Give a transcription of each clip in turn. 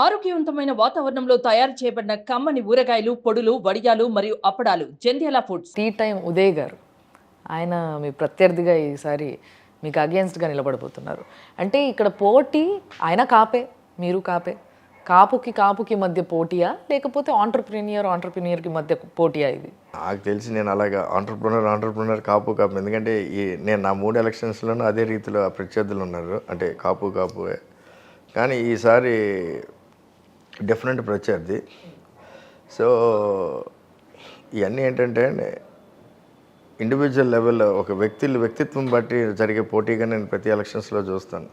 ఆరోగ్యవంతమైన వాతావరణంలో తయారు చేయబడిన కమ్మని ఊరగాయలు పొడులు వడియాలు మరియు అప్పడాలు. Jandhyala foods. Tea time Uday garu. ఆయన మీ ప్రత్యర్థిగా ఈసారి మీకు అగేన్స్ట్గా నిలబడబోతున్నారు. అంటే ఇక్కడ పోటీ ఆయన కాపే మీరు కాపే. కాపుకి కాపుకి మధ్య పోటీయా? లేకపోతే ఆంటర్ప్రీనియర్ ఆంటర్ప్రీనియర్కి మధ్య పోటీయా ఇది? నాకు తెలిసి నేను అలాగా ఆంటర్ప్రినర్ ఆంటర్ప్రినర్ కాపు కాపు. ఎందుకంటే ఈ నేను నా మూడు ఎలక్షన్స్లోనూ అదే రీతిలో ప్రత్యర్థులు ఉన్నారు. అంటే కాపు కాపు కానీ ఈసారి డిఫరెంట్ ప్రత్యర్థి సో ఇవన్నీ ఏంటంటే ఇండివిజువల్ లెవెల్లో ఒక వ్యక్తి వ్యక్తిత్వం బట్టి జరిగే పోటీగా నేను ప్రతి ఎలక్షన్స్లో చూస్తాను.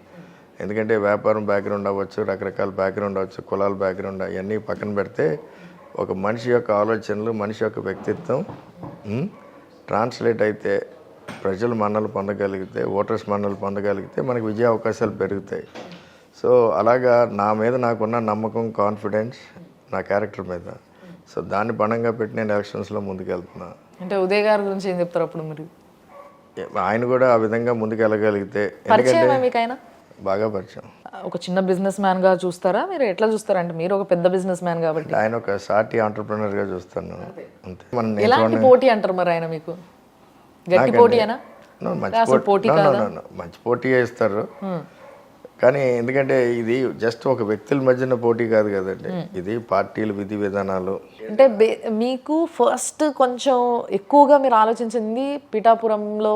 ఎందుకంటే వ్యాపారం బ్యాక్గ్రౌండ్ అవ్వచ్చు రకరకాల బ్యాక్గ్రౌండ్ అవ్వచ్చు కులాల బ్యాక్గ్రౌండ్ అవన్నీ పక్కన పెడితే ఒక మనిషి యొక్క ఆలోచనలు మనిషి యొక్క వ్యక్తిత్వం ట్రాన్స్లేట్ అయితే ప్రజలు మన్నలు పొందగలిగితే ఓటర్స్ మన్నలు పొందగలిగితే మనకు విజయ అవకాశాలు పెరుగుతాయి. సో అలాగా నా మీద నాకున్న నమ్మకం కాన్ఫిడెన్స్ నా క్యారెక్టర్ మీద. సో దాన్ని పణంగా పెట్టి నేను ఎలక్షన్స్లో ముందుకెళ్తున్నా. అంటే ఉదయ్ గారి గురించి ఏం చెప్తారు అప్పుడు మీరు? ఆయన కూడా ఆ విధంగా ముందుకు వెళ్ళగలిగితే ఆయన బాగా పరిచయం. ఒక చిన్న బిజినెస్ మ్యాన్గా చూస్తారా? మీరు ఎట్లా చూస్తారా? అంటే మీరు ఒక పెద్ద బిజినెస్ మ్యాన్ కాబట్టి. ఆయన ఒక సాటి ఆంటర్ప్రినర్గా చూస్తాను అంతే. మనం ఎలాంటి పోటీ అంటారు మరి ఆయన మీకు? గట్టి పోటీ మంచి పోటీ. మంచి పోటీ ఇస్తారు. కానీ ఎందుకంటే ఇది జస్ట్ ఒక వ్యక్తుల మధ్యన పోటీ కాదు కదండి. ఇది పార్టీలు విధి విధానాలు. అంటే మీకు ఫస్ట్ కొంచెం ఎక్కువగా మీరు ఆలోచించింది పిఠాపురంలో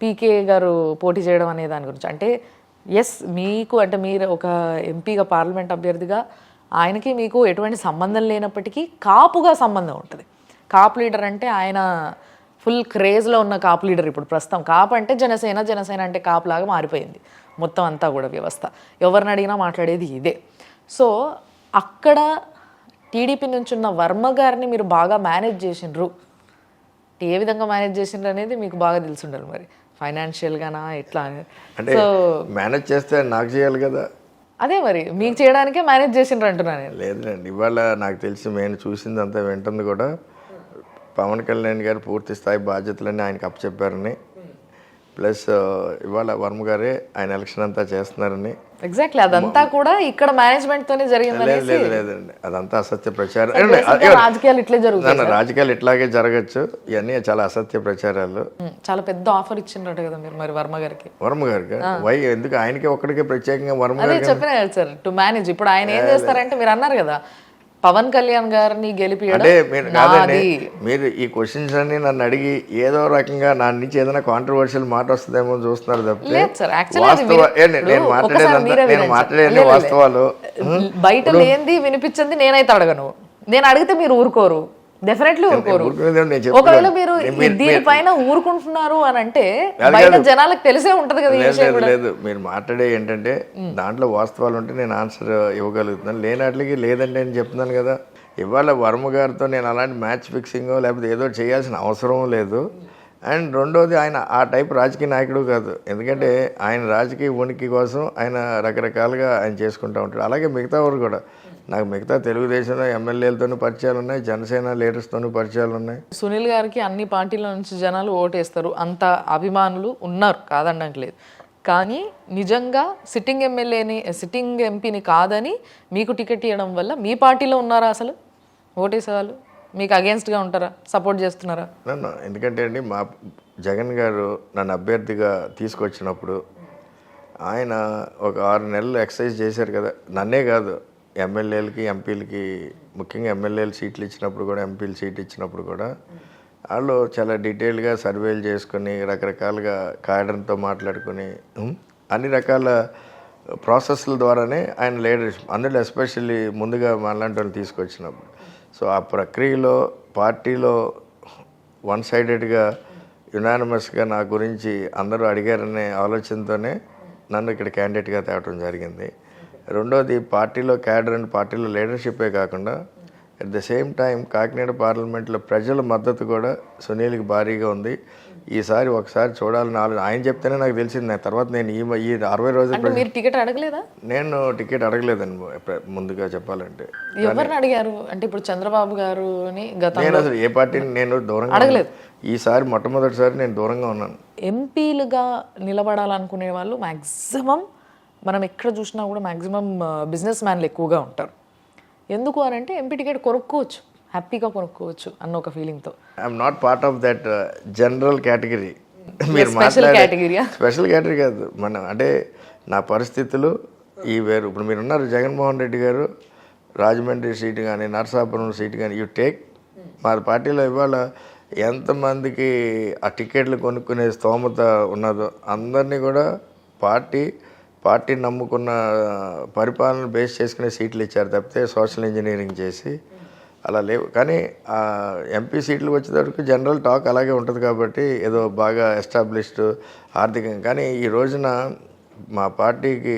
పీకే గారు పోటీ చేయడం అనే దాని గురించి. అంటే ఎస్ మీకు అంటే మీరు ఒక ఎంపీగా పార్లమెంట్ అభ్యర్థిగా ఆయనకి మీకు ఎటువంటి సంబంధం లేనప్పటికీ కాపుగా సంబంధం ఉంటుంది. కాపు లీడర్ అంటే ఆయన ఫుల్ క్రేజ్లో ఉన్న కాపు లీడర్ ఇప్పుడు ప్రస్తుతం. కాపు అంటే జనసేన జనసేన అంటే కాపు లాగా మారిపోయింది. మొత్తం అంతా కూడా వ్యవస్థ. ఎవరిని అడిగినా మాట్లాడేది ఇదే. సో అక్కడ టీడీపీ నుంచి ఉన్న వర్మ గారిని మీరు బాగా మేనేజ్ చేసిండ్రు. ఏ విధంగా మేనేజ్ చేసిండ్రు అనేది మీకు బాగా తెలిసి ఉండాలి మరి. ఫైనాన్షియల్గానా ఎట్లా? అంటే మేనేజ్ చేస్తే నాకు చేయాలి కదా. అదే మరి మీకు చేయడానికే మేనేజ్ చేసిండ్రు అంటున్నా నేను. లేదులేండి ఇవాళ నాకు తెలిసి నేను చూసింది అంతా వింటుంది కూడా పవన్ కళ్యాణ్ గారు పూర్తి స్థాయి బాధ్యతలన్నీ ఆయనకు అప్పచెప్పారని. ప్లస్ ఇవాళ వర్మ గారే ఆయన ఎలక్షన్ అంతా చేస్తున్నారని. ఎగ్జాక్ట్లీ అదంతా కూడా ఇక్కడ మేనేజ్మెంట్ తోనే లేదు జరిగిందనేసి లేదు లేదండి అదంతా అసత్య ప్రచారం. రాజకీయాలు ఇట్లే జరుగుతాయి నా- రాజకీయాలు ఇట్లాగే జరగచ్చు. ఇవన్నీ చాలా అసత్య ప్రచారాలు. చాలా పెద్ద ఆఫర్ ఇచ్చిండ్రట కదా మీరు మరి వర్మ గారికి. వర్మ గారికి? వై ఎందుకు ఆయనకి ఒక్కడికే ప్రత్యేకంగా వర్మ గారికి? చెప్పిన సార్ టు మేనేజ్ ఇప్పుడు ఆయన ఏం చేస్తారంటే మీరు అన్నారు కదా పవన్ కళ్యాణ్ గారిని గెలిపియడం అంటే మీరు కాదండి మీరు ఈ క్వశ్చన్స్ అన్ని నన్ను అడిగి ఏదో రకంగా నా నుంచి ఏదైనా కాంట్రవర్షియల్ మాట వస్తుందేమో చూస్తున్నారు తప్పితే వాస్తవ నేను- నేను మాట్లాడేదంతా. మాట్లాడేది. వాస్తవాలు బయట లేనిది వినిపించింది నేనైతే అడగను నేను అడిగితే మీరు ఊరుకోరు డెఫినెట్లీ ఊరుకోరు. ఒకవేళ. మీరు దీనిపైన ఊరుకుంటున్నారు అని అంటే బయట. జనాలకు తెలిసే ఉంటది కదా లేదు మీరు మాట్లాడే ఏంటంటే దాంట్లో వాస్తవాలు ఉంటే నేను ఆన్సర్ ఇవ్వగలుగుతున్నాను. లేనట్లకి లేదంటే నేను చెప్తున్నాను కదా. ఇవాళ వర్మ గారితో నేను అలాంటి మ్యాచ్ ఫిక్సింగ్ లేకపోతే ఏదో చేయాల్సిన అవసరం లేదు. అండ్ రెండోది ఆయన ఆ టైప్ రాజకీయ నాయకుడు కాదు. ఎందుకంటే ఆయన రాజకీయ ఉనికి కోసం ఆయన రకరకాలుగా ఆయన చేసుకుంటూ ఉంటాడు. అలాగే మిగతా వారు కూడా. నాకు మిగతా తెలుగుదేశంలో ఎమ్మెల్యేలతోనూ పరిచయాలు ఉన్నాయి జనసేన లీడర్స్తోనూ పరిచయాలు ఉన్నాయి. సునీల్ గారికి అన్ని పార్టీల నుంచి జనాలు ఓటేస్తారు. అంత అభిమానులు ఉన్నారు కాదనట్లేదు కానీ నిజంగా సిట్టింగ్ ఎమ్మెల్యేని సిట్టింగ్ ఎంపీని కాదని మీకు టికెట్ ఇవ్వడం వల్ల మీ పార్టీలో ఉన్నారా అసలు? ఓటేసేవాళ్ళు? మీకు అగేన్స్ట్గా ఉంటారా? సపోర్ట్ చేస్తున్నారా? నన్ను ఎందుకంటే అండి మా జగన్ గారు నన్ను అభ్యర్థిగా తీసుకొచ్చినప్పుడు ఆయన ఒక ఆరు నెలలు ఎక్సర్సైజ్ చేశారు కదా. నన్నే కాదు ఎమ్మెల్యేలకి ఎంపీలకి ముఖ్యంగా ఎమ్మెల్యేలు సీట్లు ఇచ్చినప్పుడు కూడా ఎంపీలు సీట్ ఇచ్చినప్పుడు కూడా వాళ్ళు చాలా డీటెయిల్గా సర్వేలు చేసుకొని రకరకాలుగా కార్డన్తో మాట్లాడుకొని అన్ని రకాల ప్రాసెస్ల ద్వారానే ఆయన లీడర్షిప్ అందులో ఎస్పెషల్లీ ముందుగా మనలాంటి వాళ్ళు తీసుకొచ్చినప్పుడు. సో ఆ ప్రక్రియలో పార్టీలో వన్ సైడెడ్గా యునానిమస్గా నా గురించి అందరూ అడిగారనే ఆలోచనతోనే నన్ను ఇక్కడ క్యాండిడేట్గా తేవటం జరిగింది. రెండోది పార్టీలో క్యాడర్ అండ్ పార్టీలో లీడర్షిప్పే కాకుండా at the same time Kakinada పార్లమెంట్లో ప్రజల మద్దతు కూడా సునీల్కి భారీగా ఉంది. ఈసారి ఒకసారి చూడాలని ఆలోచన ఆయన చెప్తేనే నాకు తెలిసింది. నా తర్వాత నేను ఈ ఈ అరవై రోజులు మీరు టికెట్ అడగలేదా? నేను టికెట్ అడగలేదండి. ముందుగా చెప్పాలంటే. ఎవరిని అడిగారు? అంటే ఇప్పుడు చంద్రబాబు గత నేను అసలు ఏ పార్టీని నేను దూరంగా అడగలేదు. ఈసారి మొట్టమొదటిసారి నేను దూరంగా ఉన్నాను. ఎంపీలుగా నిలబడాలనుకునే వాళ్ళు మ్యాక్సిమం మనం ఎక్కడ చూసినా కూడా మ్యాక్సిమం బిజినెస్ మ్యాన్లు ఎక్కువగా ఉంటారు. ఎందుకు అని అంటే ఎంపీ టికెట్ కొనుక్కోవచ్చు. హ్యాపీగా కొనుక్కోవచ్చు అన్న ఒక ఫీలింగ్తో I'm not part of that general category మీరు మాట్లాడే? స్పెషల్ కేటగిరీ కాదు. మన అంటే నా పరిస్థితులు ఈ వేరు. ఇప్పుడు మీరు ఉన్నారు జగన్మోహన్ రెడ్డి గారు రాజమండ్రి సీటు కానీ నరసాపురం సీటు కానీ యూ టేక్ మా పార్టీలో ఇవాళ ఎంతమందికి ఆ టికెట్లు కొనుక్కునే స్తోమత ఉన్నదో అందరినీ కూడా పార్టీ పార్టీ నమ్ముకున్న పరిపాలన బేస్ చేసుకునే సీట్లు ఇచ్చారు తప్పితే సోషల్ ఇంజనీరింగ్ చేసి అలా లేవు. కానీ ఎంపీ సీట్లు వచ్చేటప్పటికి జనరల్ టాక్ అలాగే ఉంటుంది కాబట్టి ఏదో బాగా ఎస్టాబ్లిష్డ్ ఆర్థికంగా కానీ ఈ రోజున మా పార్టీకి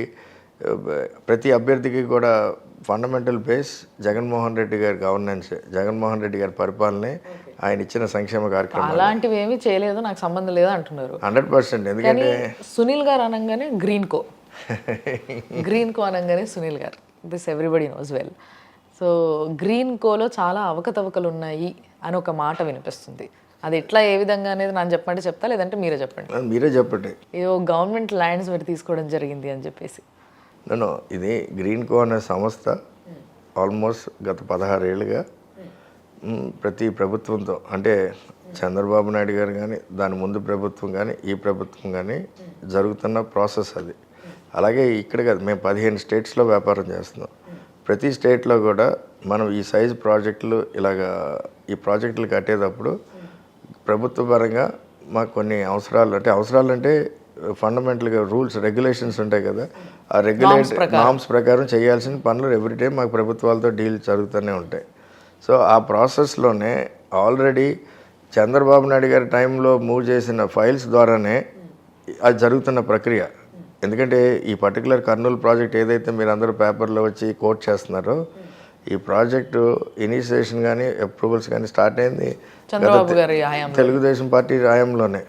ప్రతి అభ్యర్థికి కూడా ఫండమెంటల్ బేస్ జగన్మోహన్ రెడ్డి గారి గవర్నెన్స్ జగన్మోహన్ రెడ్డి గారి పరిపాలనే ఆయన ఇచ్చిన సంక్షేమ కార్యక్రమం అలాంటివి ఏమీ చేయలేదు నాకు సంబంధం లేదు అంటున్నారు హండ్రెడ్ పర్సెంట్. ఎందుకంటే సునీల్ గారు అనగానే గ్రీన్ కో. గ్రీన్ కో అనగానే Sunil garu. This everybody knows well. So green కోలో చాలా అవకతవకలు ఉన్నాయి అని ఒక మాట వినిపిస్తుంది. అది ఎట్లా ఏ విధంగా అనేది నాకు చెప్పండి చెప్తా లేదంటే మీరే చెప్పండి. మీరే చెప్పండి. ఏదో గవర్నమెంట్ ల్యాండ్స్ పెట్టి తీసుకోవడం జరిగింది అని చెప్పేసి. నేను ఇది గ్రీన్ కో అనే సంస్థ ఆల్మోస్ట్ గత పదహారేళ్ళుగా ప్రతి ప్రభుత్వంతో అంటే చంద్రబాబు నాయుడు గారు కానీ దాని ముందు ప్రభుత్వం కానీ ఈ ప్రభుత్వం కానీ జరుగుతున్న ప్రాసెస్ అది. అలాగే ఇక్కడ కాదు మేము పదిహేను స్టేట్స్లో వ్యాపారం చేస్తున్నాం. ప్రతి స్టేట్లో కూడా మనం ఈ సైజ్ ప్రాజెక్టులు ఇలాగా ఈ ప్రాజెక్టులు కట్టేటప్పుడు ప్రభుత్వ పరంగా మాకు కొన్ని అవసరాలు అంటే అవసరాలు అంటే ఫండమెంటల్గా రూల్స్ రెగ్యులేషన్స్ ఉంటాయి కదా. ఆ రెగ్యులేట్ నామ్స్ ప్రకారం. చేయాల్సిన పనులు ఎవ్రీ టైం మాకు ప్రభుత్వాలతో డీల్ జరుగుతూనే ఉంటాయి. సో ఆ ప్రాసెస్లోనే ఆల్రెడీ చంద్రబాబు నాయుడు గారి టైంలో మూవ్ చేసిన ఫైల్స్ ద్వారానే అది జరుగుతున్న ప్రక్రియ. ఎందుకంటే ఈ పర్టికులర్ కర్నూలు ప్రాజెక్ట్ ఏదైతే మీరు అందరూ పేపర్లో వచ్చి కోట్ చేస్తున్నారో ఈ ప్రాజెక్టు ఇనిషియేషన్ కానీ అప్రూవల్స్ కానీ స్టార్ట్ అయింది తెలుగుదేశం పార్టీ రాయంలోనే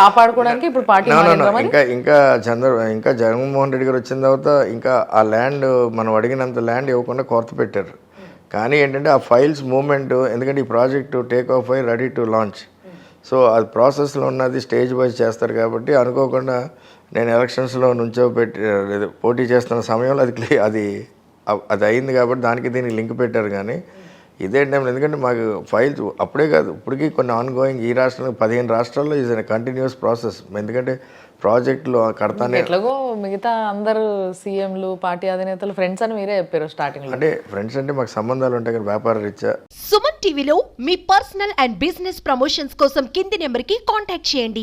కాపాడుకోవడానికి ఇప్పుడు పార్టీ no. ఇంకా ఇంకా చంద్ర ఇంకా జగన్మోహన్ రెడ్డి గారు వచ్చిన తర్వాత ఇంకా ఆ ల్యాండ్ మనం అడిగినంత ల్యాండ్ ఇవ్వకుండా కొరత పెట్టారు. కానీ ఏంటంటే ఆ ఫైల్స్ మూమెంట్ ఎందుకంటే ఈ ప్రాజెక్టు టేక్ ఆఫ్ అయి రెడీ టు లాంచ్. సో అది ప్రాసెస్లో ఉన్నది స్టేజ్ వైజ్ చేస్తారు కాబట్టి అనుకోకుండా నేను ఎలక్షన్స్లో నుంచో పెట్టి పోటీ చేస్తున్న సమయంలో అది క్లి- అది అది అయింది కాబట్టి దానికి దీనికి లింక్ పెట్టారు కానీ ఇదే టైంలో. ఎందుకంటే మాకు ఫైల్స్ అప్పుడే కాదు ఇప్పటికీ కొన్ని ఆన్ గోయింగ్ ఈ రాష్ట్రంలో పదిహేను రాష్ట్రాల్లో ఇది కంటిన్యూస్ ప్రాసెస్ ఎందుకంటే ప్రాజెక్టులు కడతానే ఎట్లాగో మిగతా అందరు సీఎంలు పార్టీ అధినేతలు ఫ్రెండ్స్ అని మీరే చెప్పారు స్టార్టింగ్లో. అంటే ఫ్రెండ్స్ అంటే మాకు సంబంధాలు ఉంటాయి కదా వ్యాపార రీత్యా. సుమన్ టీవీలో మీ పర్సనల్ అండ్ బిజినెస్ ప్రమోషన్స్ కోసం కింది నెంబర్కి కాంటాక్ట్ చేయండి.